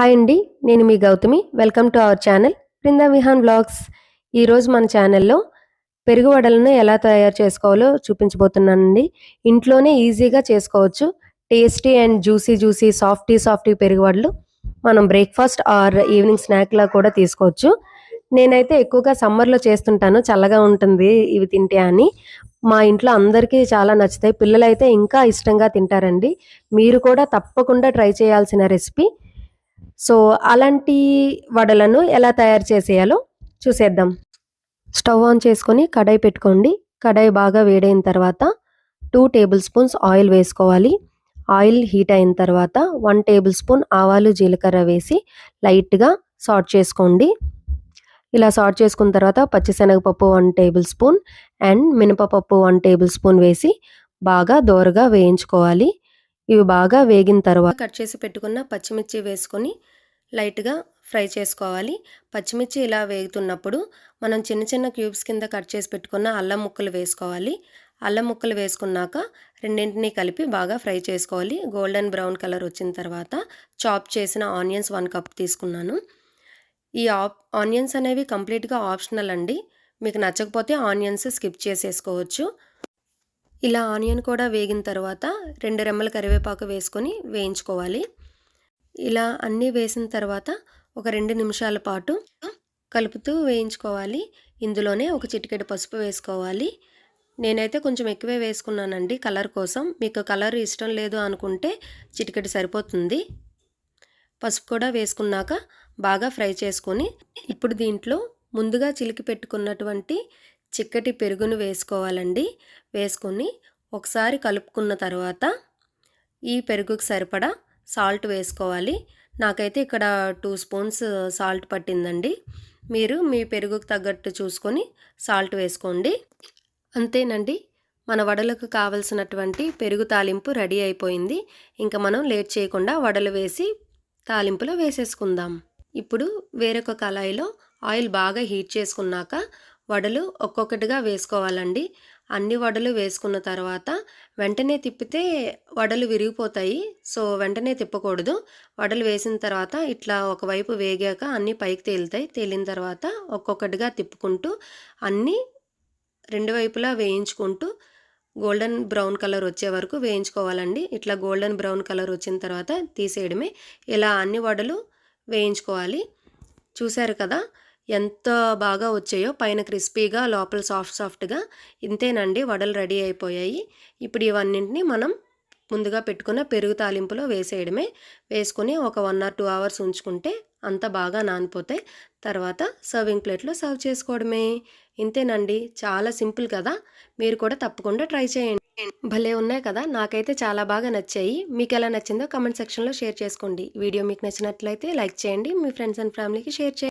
Hi అండి నేను మీ Gautami. Welcome to our channel Brinda Vihaan blogs ఈరోజు మన ఛానల్లో పెరుగు వడలను ఎలా తయారు చేసుకోవాలో చూపించబోతున్నానండి. ఇంట్లోనే ఈజీగా చేసుకోవచ్చు. Tasty and juicy juicy softy softy పెరుగు వడలు మనం బ్రేక్ఫాస్ట్ ఆర్ ఈవినింగ్ స్నాక్లా కూడా తీసుకోవచ్చు. నేనైతే ఎక్కువగా సమ్మర్లో చేస్తుంటాను చల్లగా ఉంటుంది ఇవి తింటే అని. మా ఇంట్లో అందరికీ చాలా నచ్చుతాయి. పిల్లలైతే ఇంకా ఇష్టంగా తింటారండి. మీరు కూడా తప్పకుండా ట్రై చేయాల్సిన రెసిపీ సో అలాంటి వడలను ఎలా తయారు చేసేయాలో చూసేద్దాం. స్టవ్ ఆన్ చేసుకొని కడాయి పెట్టుకోండి. కడాయి బాగా వేడైన తర్వాత టూ టేబుల్ స్పూన్స్ ఆయిల్ వేసుకోవాలి. ఆయిల్ హీట్ అయిన తర్వాత వన్ టేబుల్ స్పూన్ ఆవాలు జీలకర్ర వేసి లైట్గా సాట్ చేసుకోండి. ఇలా సాట్ చేసుకున్న తర్వాత పచ్చిశనగపప్పు వన్ టేబుల్ స్పూన్ అండ్ మినపపప్పు వన్ టేబుల్ స్పూన్ వేసి బాగా దోరగా వేయించుకోవాలి. ఇవి బాగా వేగిన తర్వాత కట్ చేసి పెట్టుకున్న పచ్చిమిర్చి వేసుకొని లైట్గా ఫ్రై చేసుకోవాలి. పచ్చిమిర్చి ఇలా వేగుతున్నప్పుడు మనం చిన్న చిన్న క్యూబ్స్ కింద కట్ చేసి పెట్టుకున్న అల్లం ముక్కలు వేసుకోవాలి. అల్లం ముక్కలు వేసుకున్నాక రెండింటినీ కలిపి బాగా ఫ్రై చేసుకోవాలి. గోల్డెన్ బ్రౌన్ కలర్ వచ్చిన తర్వాత చాప్ చేసిన ఆనియన్స్ వన్ కప్ తీసుకున్నాను. ఈ ఆనియన్స్ అనేవి కంప్లీట్గా ఆప్షనల్ అండి. మీకు నచ్చకపోతే ఆనియన్స్ స్కిప్ చేసేసుకోవచ్చు. ఇలా ఆనియన్ కూడా వేగిన తర్వాత రెండు రెమ్మల కరివేపాకు వేసుకొని వేయించుకోవాలి. ఇలా అన్నీ వేసిన తర్వాత ఒక రెండు నిమిషాల పాటు కలుపుతూ వేయించుకోవాలి. ఇందులోనే ఒక చిటికెడు పసుపు వేసుకోవాలి. నేనైతే కొంచెం ఎక్కువే వేసుకున్నానండి కలర్ కోసం. మీకు కలర్ ఇష్టం లేదు అనుకుంటే చిటికెడు సరిపోతుంది. పసుపు కూడా వేసుకున్నాక బాగా ఫ్రై చేసుకొని ఇప్పుడు దీంట్లో ముందుగా చిలికి పెట్టుకున్నటువంటి చిక్కటి పెరుగును వేసుకోవాలండి. వేసుకొని ఒకసారి కలుపుకున్న తర్వాత ఈ పెరుగుకు సరిపడా సాల్ట్ వేసుకోవాలి. నాకైతే ఇక్కడ టూ స్పూన్స్ సాల్ట్ పట్టిందండి. మీరు మీ పెరుగుకు తగ్గట్టు చూసుకొని సాల్ట్ వేసుకోండి. అంతేనండి. మన వడలకు కావలసినటువంటి పెరుగు తాలింపు రెడీ అయిపోయింది. ఇంకా మనం లేట్ చేయకుండా వడలు వేసి తాలింపులో వేసేసుకుందాం. ఇప్పుడు వేరొక కళాయిలో ఆయిల్ బాగా హీట్ చేసుకున్నాక వడలు ఒక్కొక్కటిగా వేసుకోవాలండి. అన్ని వడలు వేసుకున్న తర్వాత వెంటనే తిప్పితే వడలు విరిగిపోతాయి. సో వెంటనే తిప్పకూడదు. వడలు వేసిన తర్వాత ఇట్లా ఒకవైపు వేగాక అన్నీ పైకి తేలుతాయి. తేలిన తర్వాత ఒక్కొక్కటిగా తిప్పుకుంటూ అన్నీ రెండు వైపులా వేయించుకుంటూ గోల్డెన్ బ్రౌన్ కలర్ వచ్చే వరకు వేయించుకోవాలండి. ఇట్లా గోల్డెన్ బ్రౌన్ కలర్ వచ్చిన తర్వాత తీసేయడమే. ఇలా అన్ని వడలు వేయించుకోవాలి. చూశారు కదా? ఎంత బాగా వచ్చాయో పైన క్రిస్పీగా లోపల సాఫ్ట్ సాఫ్ట్గా ఇంతేనండి వడలు రెడీ అయిపోయాయి. ఇప్పుడు ఇవన్నింటినీ మనం ముందుగా పెట్టుకున్న పెరుగు తాలింపులో వేసేయడమే. వేసుకుని ఒక వన్ ఆర్ టూ అవర్స్ ఉంచుకుంటే అంత బాగా నానిపోతాయి. తర్వాత సర్వింగ్ ప్లేట్లో సర్వ్ చేసుకోవడమే. ఇంతేనండి. చాలా సింపుల్ కదా. మీరు కూడా తప్పకుండా ట్రై చేయండి. భలే ఉన్నాయి కదా. నాకైతే చాలా బాగా నచ్చాయి. మీకు ఎలా నచ్చిందో కమెంట్ సెక్షన్లో షేర్ చేసుకోండి. వీడియో మీకు నచ్చినట్లయితే లైక్ చేయండి. మీ ఫ్రెండ్స్ అండ్ ఫ్యామిలీకి షేర్ చేయండి.